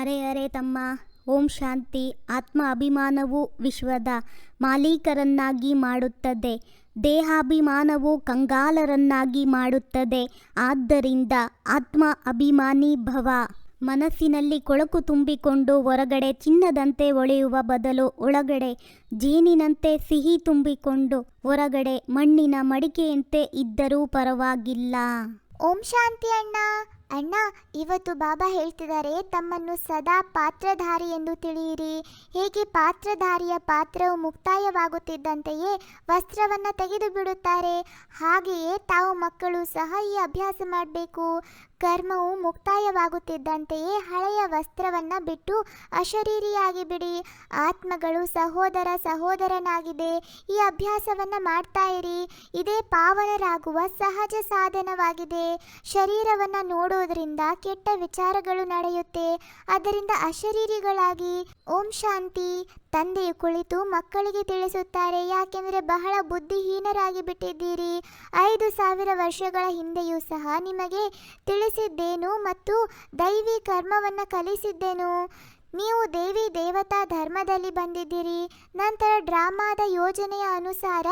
ಅರೆ ಅರೆ ತಮ್ಮ. ಓಂ ಶಾಂತಿ. ಆತ್ಮ ಅಭಿಮಾನವು ವಿಶ್ವದ ಮಾಲೀಕರನ್ನಾಗಿ ಮಾಡುತ್ತದೆ. ದೇಹಾಭಿಮಾನವು ಕಂಗಾಲರನ್ನಾಗಿ ಮಾಡುತ್ತದೆ. ಆದ್ದರಿಂದ ಆತ್ಮ ಅಭಿಮಾನಿ ಭವ. ಮನಸ್ಸಿನಲ್ಲಿ ಕೊಳಕು ತುಂಬಿಕೊಂಡು ಹೊರಗಡೆ ಚಿನ್ನದಂತೆ ಒಳೆಯುವ ಬದಲು ಒಳಗಡೆ ಜೇನಿನಂತೆ ಸಿಹಿ ತುಂಬಿಕೊಂಡು ಹೊರಗಡೆ ಮಣ್ಣಿನ ಮಡಿಕೆಯಂತೆ ಇದ್ದರೂ ಪರವಾಗಿಲ್ಲ. ಓಂ ಶಾಂತಿ ಅಣ್ಣ. ಅಣ್ಣ, ಇವತ್ತು ಬಾಬಾ ಹೇಳ್ತಿದ್ದಾರೆ, ತಮ್ಮನ್ನು ಸದಾ ಪಾತ್ರಧಾರಿ ಎಂದು ತಿಳಿಯಿರಿ. ಹೇಗೆ ಪಾತ್ರಧಾರಿಯ ಪಾತ್ರವು ಮುಕ್ತಾಯವಾಗುತ್ತಿದ್ದಂತೆಯೇ ವಸ್ತ್ರವನ್ನು ತೆಗೆದು ಬಿಡುತ್ತಾರೆ ಹಾಗೆಯೇ ತಾವು ಮಕ್ಕಳು ಸಹ ಈ ಅಭ್ಯಾಸ ಮಾಡಬೇಕು. ಕರ್ಮವು ಮುಕ್ತಾಯವಾಗುತ್ತಿದ್ದಂತೆಯೇ ಹಳೆಯ ವಸ್ತ್ರವನ್ನು ಬಿಟ್ಟು ಅಶರೀರಿಯಾಗಿ ಬಿಡಿ. ಆತ್ಮಗಳು ಸಹೋದರ ಸಹೋದರನಾಗಿದೆ. ಈ ಅಭ್ಯಾಸವನ್ನು ಮಾಡ್ತಾ ಇರಿ. ಇದೇ ಪಾವನರಾಗುವ ಸಹಜ ಸಾಧನವಾಗಿದೆ. ಶರೀರವನ್ನು ನೋಡೋದ್ರಿಂದ ಕೆಟ್ಟ ವಿಚಾರಗಳು ನಡೆಯುತ್ತೆ. ಅದರಿಂದ ಅಶರೀರಿಗಳಾಗಿ ಓಂ ಶಾಂತಿ ತಂದೆಯು ಕುಳಿತು ಮಕ್ಕಳಿಗೆ ತಿಳಿಸುತ್ತಾರೆ. ಯಾಕೆಂದರೆ ಬಹಳ ಬುದ್ಧಿಹೀನರಾಗಿ ಬಿಟ್ಟಿದ್ದೀರಿ. ಐದು ಸಾವಿರ ವರ್ಷಗಳ ಹಿಂದೆಯೂ ಸಹ ನಿಮಗೆ ತಿಳಿಸಿದ್ದೇನು ಮತ್ತು ದೈವಿ ಕರ್ಮವನ್ನು ಕಲಿಸಿದ್ದೇನು. ನೀವು ದೇವಿ ದೇವತಾ ಧರ್ಮದಲ್ಲಿ ಬಂದಿದ್ದೀರಿ, ನಂತರ ಡ್ರಾಮಾದ ಯೋಜನೆಯ ಅನುಸಾರ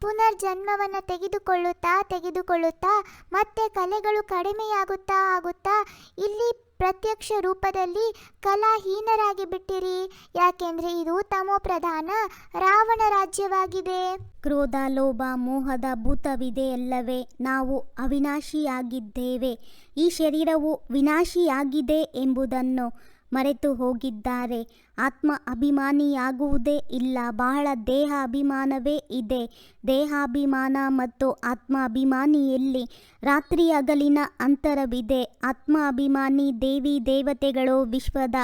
ಪುನರ್ಜನ್ಮವನ್ನು ತೆಗೆದುಕೊಳ್ಳುತ್ತಾ ತೆಗೆದುಕೊಳ್ಳುತ್ತಾ ಮತ್ತೆ ಕಲೆಗಳು ಕಡಿಮೆಯಾಗುತ್ತಾ ಆಗುತ್ತಾ ಇಲ್ಲಿ ಪ್ರತ್ಯಕ್ಷ ರೂಪದಲ್ಲಿ ಕಲಾಹೀನರಾಗಿ ಬಿಟ್ಟಿರಿ. ಯಾಕೆಂದ್ರೆ ಇದು ತಮೋ ಪ್ರಧಾನ ರಾವಣ ರಾಜ್ಯವಾಗಿದೆ. ಕ್ರೋಧ, ಲೋಭ, ಮೋಹದ ಭೂತವಿದೆ ಅಲ್ಲವೇ, ನಾವು ಅವಿನಾಶಿಯಾಗಿದ್ದೇವೆ. ಈ ಶರೀರವು ವಿನಾಶಿಯಾಗಿದೆ ಎಂಬುದನ್ನು ಮರೆತು ಹೋಗಿದ್ದಾರೆ. ಆತ್ಮ ಅಭಿಮಾನಿಯಾಗುವುದೇ ಇಲ್ಲ. ಬಹಳ ದೇಹ ಅಭಿಮಾನವೇ ಇದೆ. ದೇಹಾಭಿಮಾನ ಮತ್ತು ಆತ್ಮ ಅಭಿಮಾನಿಯಲ್ಲಿ ರಾತ್ರಿ ಹಗಲಿನ ಅಂತರವಿದೆ. ಆತ್ಮ ಅಭಿಮಾನಿ ದೇವಿ ದೇವತೆಗಳು ವಿಶ್ವದ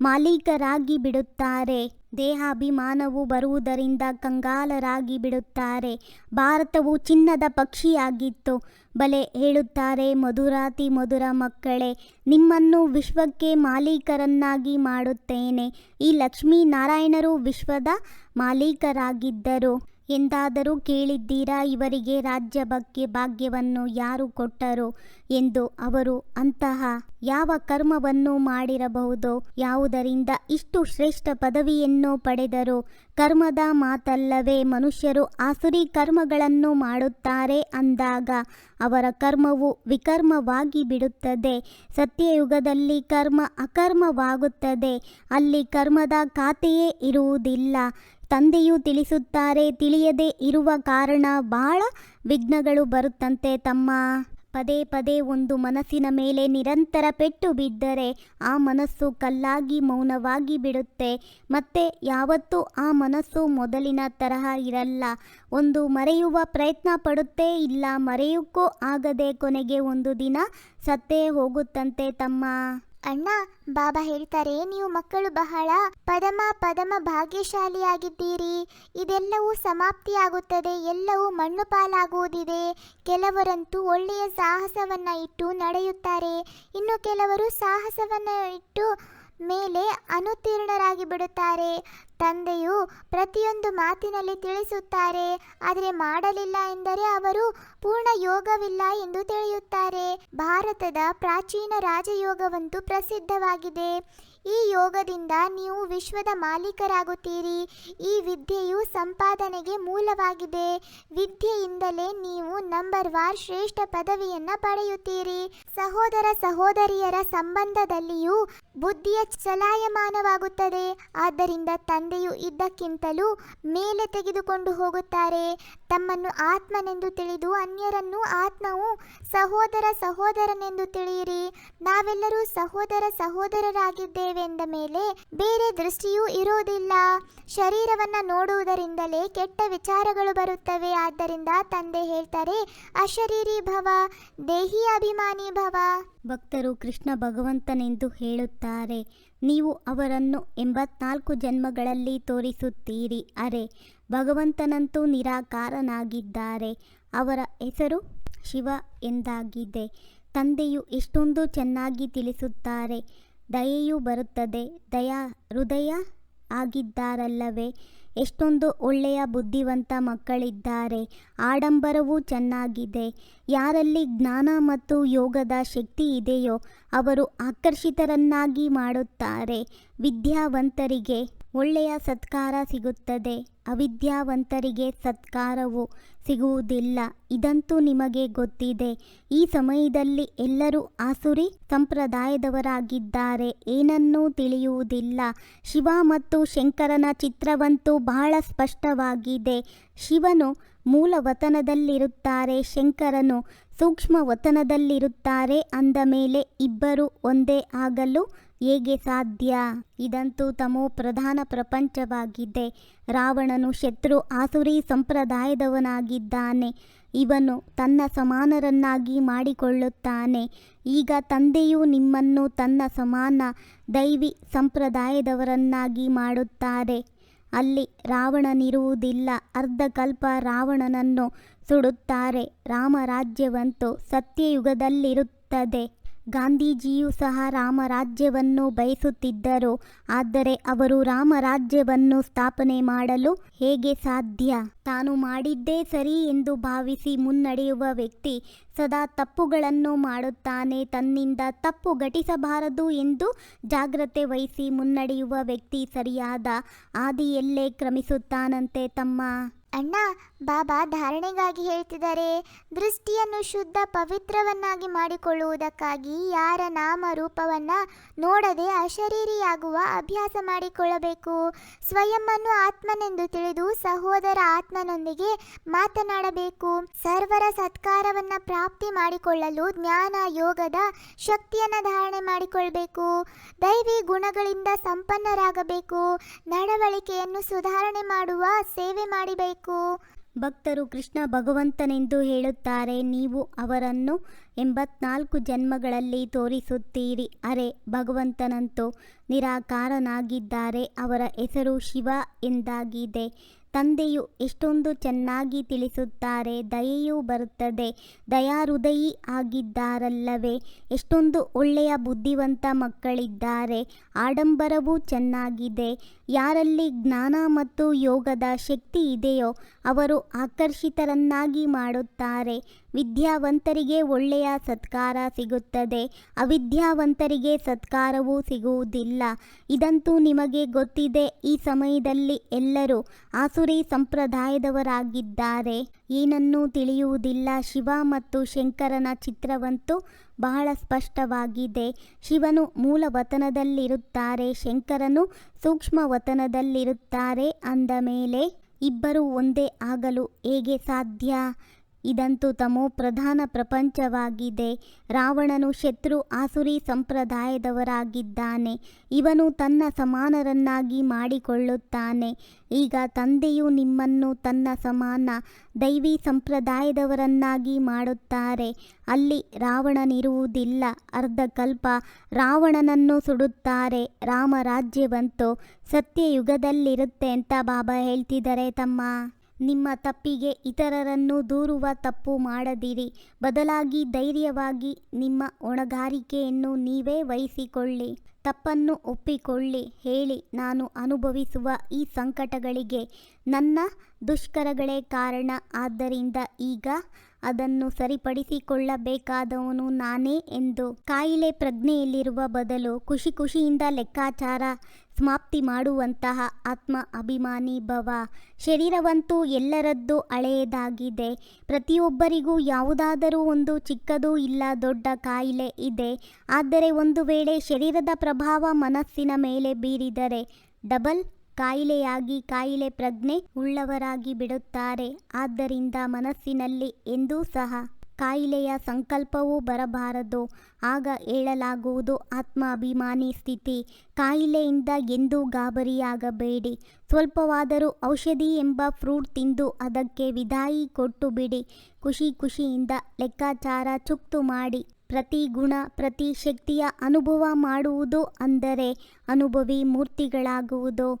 ಮಾಲೀಕರಾಗಿ ಬಿಡುತ್ತಾರೆ. ದೇಹಾಭಿಮಾನವು ಬರುವುದರಿಂದ ಕಂಗಾಲರಾಗಿ ಬಿಡುತ್ತಾರೆ. ಭಾರತವು ಚಿನ್ನದ ಪಕ್ಷಿಯಾಗಿತ್ತು. ಬಲೆ ಹೇಳುತ್ತಾರೆ ಮಧುರಾತಿ ಮಧುರ ಮಕ್ಕಳೇ ನಿಮ್ಮನ್ನು ವಿಶ್ವಕ್ಕೆ ಮಾಲೀಕರನ್ನಾಗಿ ಮಾಡುತ್ತೇನೆ. ಈ ಲಕ್ಷ್ಮೀನಾರಾಯಣರು ವಿಶ್ವದ ಮಾಲೀಕರಾಗಿದ್ದರು. ಎಂದಾದರೂ ಕೇಳಿದ್ದೀರಾ? ಇವರಿಗೆ ರಾಜ್ಯ ಬಗ್ಗೆ ಭಾಗ್ಯವನ್ನು ಯಾರು ಕೊಟ್ಟರು ಎಂದು ಅವರು ಅಂತಹ ಯಾವ ಕರ್ಮವನ್ನು ಮಾಡಿರಬಹುದು? ಯಾವುದರಿಂದ ಇಷ್ಟು ಶ್ರೇಷ್ಠ ಪದವಿಯನ್ನು ಪಡೆದರು? ಕರ್ಮದ ಮಾತಲ್ಲವೇ, ಮನುಷ್ಯರು ಆಸುರಿ ಕರ್ಮಗಳನ್ನು ಮಾಡುತ್ತಾರೆ ಅಂದಾಗ ಅವರ ಕರ್ಮವು ವಿಕರ್ಮವಾಗಿ ಬಿಡುತ್ತದೆ. ಸತ್ಯಯುಗದಲ್ಲಿ ಕರ್ಮ ಅಕರ್ಮವಾಗುತ್ತದೆ. ಅಲ್ಲಿ ಕರ್ಮದ ಖಾತೆಯೇ ಇರುವುದಿಲ್ಲ. ತಂದೆಯು ತಿಳಿಸುತ್ತಾರೆ ತಿಳಿಯದೇ ಇರುವ ಕಾರಣ ಬಹಳ ವಿಘ್ನಗಳು ಬರುತ್ತಂತೆ ತಮ್ಮ. ಪದೇ ಪದೇ ಒಂದು ಮನಸ್ಸಿನ ಮೇಲೆ ನಿರಂತರ ಪೆಟ್ಟು ಬಿದ್ದರೆ ಆ ಮನಸ್ಸು ಕಲ್ಲಾಗಿ ಮೌನವಾಗಿ ಬಿಡುತ್ತೆ. ಮತ್ತೆ ಯಾವತ್ತೂ ಆ ಮನಸ್ಸು ಮೊದಲಿನ ತರಹ ಇರಲ್ಲ. ಒಂದು ಮರೆಯುವ ಪ್ರಯತ್ನ ಪಡುತ್ತೇ ಇಲ್ಲ. ಮರೆಯೋಕ್ಕೂ ಆಗದೆ ಕೊನೆಗೆ ಒಂದು ದಿನ ಸತ್ತೇ ಹೋಗುತ್ತಂತೆ ತಮ್ಮ. ಅಣ್ಣ, ಬಾಬಾ ಹೇಳ್ತಾರೆ ನೀವು ಮಕ್ಕಳು ಬಹಳ ಪದಮ ಪದಮ ಭಾಗ್ಯಶಾಲಿಯಾಗಿದ್ದೀರಿ. ಇದೆಲ್ಲವೂ ಸಮಾಪ್ತಿಯಾಗುತ್ತದೆ, ಎಲ್ಲವೂ ಮಣ್ಣು ಪಾಲಾಗುವುದಿದೆ. ಕೆಲವರಂತೂ ಒಳ್ಳೆಯ ಸಾಹಸವನ್ನ ಇಟ್ಟು ನಡೆಯುತ್ತಾರೆ. ಇನ್ನು ಕೆಲವರು ಸಾಹಸವನ್ನ ಇಟ್ಟು ಮೇಲೆ ಅನುತ್ತೀರ್ಣರಾಗಿ ಬಿಡುತ್ತಾರೆ. ತಂದೆಯು ಪ್ರತಿಯೊಂದು ಮಾತಿನಲ್ಲಿ ತಿಳಿಸುತ್ತಾರೆ, ಆದರೆ ಮಾಡಲಿಲ್ಲ ಎಂದರೆ ಅವರು ಪೂರ್ಣ ಯೋಗವಿಲ್ಲ ಎಂದು ತಿಳಿಯುತ್ತಾರೆ. ಭಾರತದ ಪ್ರಾಚೀನ ರಾಜಯೋಗವಂತೂ ಪ್ರಸಿದ್ಧವಾಗಿದೆ. ಈ ಯೋಗದಿಂದ ನೀವು ವಿಶ್ವದ ಮಾಲೀಕರಾಗುತ್ತೀರಿ. ಈ ವಿದ್ಯೆಯು ಸಂಪಾದನೆಗೆ ಮೂಲವಾಗಿದೆ. ವಿದ್ಯೆಯಿಂದಲೇ ನೀವು ನಂಬರ್ ವಾರ್ ಶ್ರೇಷ್ಠ ಪದವಿಯನ್ನು ಪಡೆಯುತ್ತೀರಿ. ಸಹೋದರ ಸಹೋದರಿಯರ ಸಂಬಂಧದಲ್ಲಿಯೂ ಬುದ್ಧಿಯ ಚಲಾಯಮಾನವಾಗುತ್ತದೆ. ಆದ್ದರಿಂದ ತಂದೆಯು ಇದ್ದಕ್ಕಿಂತಲೂ ಮೇಲೆ ತೆಗೆದುಕೊಂಡು ಹೋಗುತ್ತಾರೆ. ತಮ್ಮನ್ನು ಆತ್ಮನೆಂದು ತಿಳಿದು ಅನ್ಯರನ್ನು ಆತ್ಮವು ಸಹೋದರ ಸಹೋದರನೆಂದು ತಿಳಿಯಿರಿ. ನಾವೆಲ್ಲರೂ ಸಹೋದರ ಸಹೋದರರಾಗಿದ್ದೇವೆಂದ ಮೇಲೆ ಬೇರೆ ದೃಷ್ಟಿಯೂ ಇರೋದಿಲ್ಲ ಶರೀರವನ್ನ ನೋಡುವುದರಿಂದಲೇ ಕೆಟ್ಟ ವಿಚಾರಗಳು ಬರುತ್ತವೆ. ಆದ್ದರಿಂದ ತಂದೆ ಹೇಳ್ತಾರೆ, ಅಶರೀರಿ ಭವ, ದೇಹಿ ಅಭಿಮಾನಿ ಭವ. ಭಕ್ತರು ಕೃಷ್ಣ ಭಗವಂತನೆಂದು ಹೇಳುತ್ತಾರೆ, ನೀವು ಅವರನ್ನು ಎಂಬತ್ನಾಲ್ಕು ಜನ್ಮಗಳಲ್ಲಿ ತೋರಿಸುತ್ತೀರಿ. ಅರೆ, ಭಗವಂತನಂತೂ ನಿರಾಕಾರನಾಗಿದ್ದಾರೆ. ಅವರ ಹೆಸರು ಶಿವ ಎಂದಾಗಿದೆ. ತಂದೆಯು ಎಷ್ಟೊಂದು ಚೆನ್ನಾಗಿ ತಿಳಿಸುತ್ತಾರೆ. ದಯೆಯೂ ಬರುತ್ತದೆ. ದಯಾ, ಹೃದಯ ಆಗಿದ್ದಾರಲ್ಲವೇ? ಎಷ್ಟೊಂದು ಒಳ್ಳೆಯ ಬುದ್ಧಿವಂತ ಮಕ್ಕಳಿದ್ದಾರೆ. ಆಡಂಬರವೂ ಚೆನ್ನಾಗಿದೆ. ಯಾರಲ್ಲಿ ಜ್ಞಾನ ಮತ್ತು ಯೋಗದ ಶಕ್ತಿ ಇದೆಯೋ, ಅವರು ಆಕರ್ಷಿತರನ್ನಾಗಿ ಮಾಡುತ್ತಾರೆ. ವಿದ್ಯಾವಂತರಿಗೆ ಒಳ್ಳೆಯ ಸತ್ಕಾರ ಸಿಗುತ್ತದೆ. ಅವಿದ್ಯಾವಂತರಿಗೆ ಸತ್ಕಾರವು ಸಿಗುವುದಿಲ್ಲ. ಇದಂತೂ ನಿಮಗೆ ಗೊತ್ತಿದೆ. ಈ ಸಮಯದಲ್ಲಿ ಎಲ್ಲರೂ ಆಸುರಿ ಸಂಪ್ರದಾಯದವರಾಗಿದ್ದಾರೆ. ಏನನ್ನೂ ತಿಳಿಯುವುದಿಲ್ಲ. ಶಿವ ಮತ್ತು ಶಂಕರನ ಚಿತ್ರವಂತೂ ಬಹಳ ಸ್ಪಷ್ಟವಾಗಿದೆ. ಶಿವನು ಮೂಲ ವತನದಲ್ಲಿರುತ್ತಾರೆ ಶಂಕರನು ಸೂಕ್ಷ್ಮ ವತನದಲ್ಲಿರುತ್ತಾರೆ ಅಂದ ಮೇಲೆ ಇಬ್ಬರು ಒಂದೇ ಆಗಲು ಹೇಗೆ ಸಾಧ್ಯ? ಇದಂತೂ ತಮೋ ಪ್ರಧಾನ ಪ್ರಪಂಚವಾಗಿದೆ. ರಾವಣನು ಶತ್ರು ಆಸುರಿ ಸಂಪ್ರದಾಯದವನಾಗಿದ್ದಾನೆ. ಇವನು ತನ್ನ ಸಮಾನರನ್ನಾಗಿ ಮಾಡಿಕೊಳ್ಳುತ್ತಾನೆ. ಈಗ ತಂದೆಯು ನಿಮ್ಮನ್ನು ತನ್ನ ಸಮಾನ ದೈವಿ ಸಂಪ್ರದಾಯದವರನ್ನಾಗಿ ಮಾಡುತ್ತಾರೆ. ಅಲ್ಲಿ ರಾವಣನಿರುವುದಿಲ್ಲ. ಅರ್ಧಕಲ್ಪ ರಾವಣನನ್ನು ಸುಡುತ್ತಾರೆ. ರಾಮರಾಜ್ಯವಂತೂ ಸತ್ಯಯುಗದಲ್ಲಿರುತ್ತದೆ. ಗಾಂಧೀಜಿಯು ಸಹ ರಾಮರಾಜ್ಯವನ್ನು ಬಯಸುತ್ತಿದ್ದರು. ಆದರೆ ಅವರು ರಾಮರಾಜ್ಯವನ್ನು ಸ್ಥಾಪನೆ ಮಾಡಲು ಹೇಗೆ ಸಾಧ್ಯ? ತಾನು ಮಾಡಿದ್ದೇ ಸರಿ ಎಂದು ಭಾವಿಸಿ ಮುನ್ನಡೆಯುವ ವ್ಯಕ್ತಿ ಸದಾ ತಪ್ಪುಗಳನ್ನು ಮಾಡುತ್ತಾನೆ. ತನ್ನಿಂದ ತಪ್ಪು ಘಟಿಸಬಾರದು ಎಂದು ಜಾಗ್ರತೆ ವಹಿಸಿ ಮುನ್ನಡೆಯುವ ವ್ಯಕ್ತಿ ಸರಿಯಾದ ಆದಿಯಲ್ಲೇ ಕ್ರಮಿಸುತ್ತಾನಂತೆ ತಮ್ಮ. ಅಣ್ಣ ಬಾಬಾ ಧಾರಣೆಗಾಗಿ ಹೇಳ್ತಿದ್ದಾರೆ, ದೃಷ್ಟಿಯನ್ನು ಶುದ್ಧ ಪವಿತ್ರವನ್ನಾಗಿ ಮಾಡಿಕೊಳ್ಳುವುದಕ್ಕಾಗಿ ಯಾರ ನಾಮ ರೂಪವನ್ನ ನೋಡದೆ ಅಶರೀರಿಯಾಗುವ ಅಭ್ಯಾಸ ಮಾಡಿಕೊಳ್ಳಬೇಕು. ಸ್ವಯಂವನ್ನು ಆತ್ಮನೆಂದು ತಿಳಿದು ಸಹೋದರ ಆತ್ಮನೊಂದಿಗೆ ಮಾತನಾಡಬೇಕು. ಸರ್ವರ ಸತ್ಕಾರವನ್ನ ಪ್ರಾಪ್ತಿ ಮಾಡಿಕೊಳ್ಳಲು ಜ್ಞಾನ ಯೋಗದ ಶಕ್ತಿಯನ್ನ ಧಾರಣೆ ಮಾಡಿಕೊಳ್ಬೇಕು. ದೈವಿ ಗುಣಗಳಿಂದ ಸಂಪನ್ನರಾಗಬೇಕು. ನಡವಳಿಕೆಯನ್ನು ಸುಧಾರಣೆ ಮಾಡುವ ಸೇವೆ ಮಾಡಬೇಕು. ಭಕ್ತರು ಕೃಷ್ಣ ಭಗವಂತನೆಂದು ಹೇಳುತ್ತಾರೆ, ನೀವು ಅವರನ್ನು ಎಂಬತ್ನಾಲ್ಕು ಜನ್ಮಗಳಲ್ಲಿ ತೋರಿಸುತ್ತೀರಿ. ಅರೆ, ಭಗವಂತನಂತೂ ನಿರಾಕಾರನಾಗಿದ್ದಾರೆ, ಅವರ ಹೆಸರು ಶಿವ ಎಂದಾಗಿದೆ. ತಂದೆಯು ಎಷ್ಟೊಂದು ಚೆನ್ನಾಗಿ ತಿಳಿಸುತ್ತಾರೆ, ದಯೆಯೂ ಬರುತ್ತದೆ, ದಯಾಹೃದಯಿ ಆಗಿದ್ದಾರಲ್ಲವೇ, ಎಷ್ಟೊಂದು ಒಳ್ಳೆಯ ಬುದ್ಧಿವಂತ ಮಕ್ಕಳಿದ್ದಾರೆ, ಆಡಂಬರವೂ ಚೆನ್ನಾಗಿದೆ. ಯಾರಲ್ಲಿ ಜ್ಞಾನ ಮತ್ತು ಯೋಗದ ಶಕ್ತಿ ಇದೆಯೋ ಅವರು ಆಕರ್ಷಿತರನ್ನಾಗಿ ಮಾಡುತ್ತಾರೆ. ವಿದ್ಯಾವಂತರಿಗೆ ಒಳ್ಳೆಯ ಸತ್ಕಾರ ಸಿಗುತ್ತದೆ. ಅವಿದ್ಯಾವಂತರಿಗೆ ಸತ್ಕಾರವೂ ಸಿಗುವುದಿಲ್ಲ. ಇದಂತೂ ನಿಮಗೆ ಗೊತ್ತಿದೆ, ಈ ಸಮಯದಲ್ಲಿ ಎಲ್ಲರೂ ಆಸುರಿ ಸಂಪ್ರದಾಯದವರಾಗಿದ್ದಾರೆ. ಏನನ್ನೂ ತಿಳಿಯುವುದಿಲ್ಲ. ಶಿವ ಮತ್ತು ಶಂಕರನ ಚಿತ್ರವಂತೂ ಬಹಳ ಸ್ಪಷ್ಟವಾಗಿದೆ. ಶಿವನು ಮೂಲ ವತನದಲ್ಲಿರುತ್ತಾರೆ ಶಂಕರನು ಸೂಕ್ಷ್ಮ ವತನದಲ್ಲಿರುತ್ತಾರೆ ಅಂದ ಮೇಲೆ ಇಬ್ಬರು ಒಂದೇ ಆಗಲು ಹೇಗೆ ಸಾಧ್ಯ? ಇದಂತೂ ತಮೋ ಪ್ರಧಾನ ಪ್ರಪಂಚವಾಗಿದೆ. ರಾವಣನು ಶತ್ರು ಆಸುರಿ ಸಂಪ್ರದಾಯದವರಾಗಿದ್ದಾನೆ. ಇವನು ತನ್ನ ಸಮಾನರನ್ನಾಗಿ ಮಾಡಿಕೊಳ್ಳುತ್ತಾನೆ. ಈಗ ತಂದೆಯು ನಿಮ್ಮನ್ನು ತನ್ನ ಸಮಾನ ದೈವಿ ಸಂಪ್ರದಾಯದವರನ್ನಾಗಿ ಮಾಡುತ್ತಾರೆ. ಅಲ್ಲಿ ರಾವಣನಿರುವುದಿಲ್ಲ. ಅರ್ಧಕಲ್ಪ ರಾವಣನನ್ನು ಸುಡುತ್ತಾರೆ. ರಾಮರಾಜ್ಯವಂತೂ ಸತ್ಯಯುಗದಲ್ಲಿರುತ್ತೆ ಅಂತ ಬಾಬಾ ಹೇಳ್ತಿದ್ದಾರೆ ತಮ್ಮ ನಿಮ್ಮ ತಪ್ಪಿಗೆ ಇತರರನ್ನು ದೂರುವ ತಪ್ಪು ಮಾಡದಿರಿ. ಬದಲಾಗಿ ಧೈರ್ಯವಾಗಿ ನಿಮ್ಮ ಹೊಣೆಗಾರಿಕೆಯನ್ನು ನೀವೇ ವಹಿಸಿಕೊಳ್ಳಿ. ತಪ್ಪನ್ನು ಒಪ್ಪಿಕೊಳ್ಳಿ. ಹೇಳಿ, ನಾನು ಅನುಭವಿಸುವ ಈ ಸಂಕಟಗಳಿಗೆ ನನ್ನ ದುಷ್ಕರಗಳೇ ಕಾರಣ. ಆದ್ದರಿಂದ ಈಗ ಅದನ್ನು ಸರಿಪಡಿಸಿಕೊಳ್ಳಬೇಕಾದವನು ನಾನೇ ಎಂದು ಕಾಯಿಲೆ ಪ್ರಜ್ಞೆಯಲ್ಲಿರುವ ಬದಲು ಖುಷಿ ಖುಷಿಯಿಂದ ಲೆಕ್ಕಾಚಾರ ಸಮಾಪ್ತಿ ಮಾಡುವಂತಹ ಆತ್ಮ ಅಭಿಮಾನಿ ಭವ. ಶರೀರವಂತೂ ಎಲ್ಲರದ್ದು ಹಳೆಯದಾಗಿದೆ. ಪ್ರತಿಯೊಬ್ಬರಿಗೂ ಯಾವುದಾದರೂ ಒಂದು ಚಿಕ್ಕದು ಇಲ್ಲ ದೊಡ್ಡ ಕಾಯಿಲೆ ಇದೆ. ಆದರೆ ಒಂದು ವೇಳೆ ಶರೀರದ ಪ್ರಭಾವ ಮನಸ್ಸಿನ ಮೇಲೆ ಬೀರಿದರೆ ಡಬಲ್ ಕಾಯಿಲೆಯಾಗಿ ಕಾಯಿಲೆ ಪ್ರಜ್ಞೆ ಉಳ್ಳವರಾಗಿ ಬಿಡುತ್ತಾರೆ. ಆದ್ದರಿಂದ ಮನಸ್ಸಿನಲ್ಲಿ ಎಂದೂ ಸಹ ಕಾಯಿಲೆಯ ಸಂಕಲ್ಪವೂ ಬರಬಾರದು. ಆಗ ಹೇಳಲಾಗುವುದು ಆತ್ಮಾಭಿಮಾನಿ ಸ್ಥಿತಿ. ಕಾಯಿಲೆಯಿಂದ ಎಂದೂ ಗಾಬರಿಯಾಗಬೇಡಿ. ಸ್ವಲ್ಪವಾದರೂ ಔಷಧಿ ಎಂಬ ಫ್ರೂಟ್ ತಿಂದು ಅದಕ್ಕೆ ವಿದಾಯಿ ಕೊಟ್ಟು ಬಿಡಿ. ಖುಷಿ ಖುಷಿಯಿಂದ ಲೆಕ್ಕಾಚಾರ ಚುಕ್ತು ಮಾಡಿ. ಪ್ರತಿ ಗುಣ, ಪ್ರತಿ ಶಕ್ತಿಯ ಅನುಭವ ಮಾಡುವುದು ಅಂದರೆ ಅನುಭವಿ ಮೂರ್ತಿಗಳಾಗುವುದು.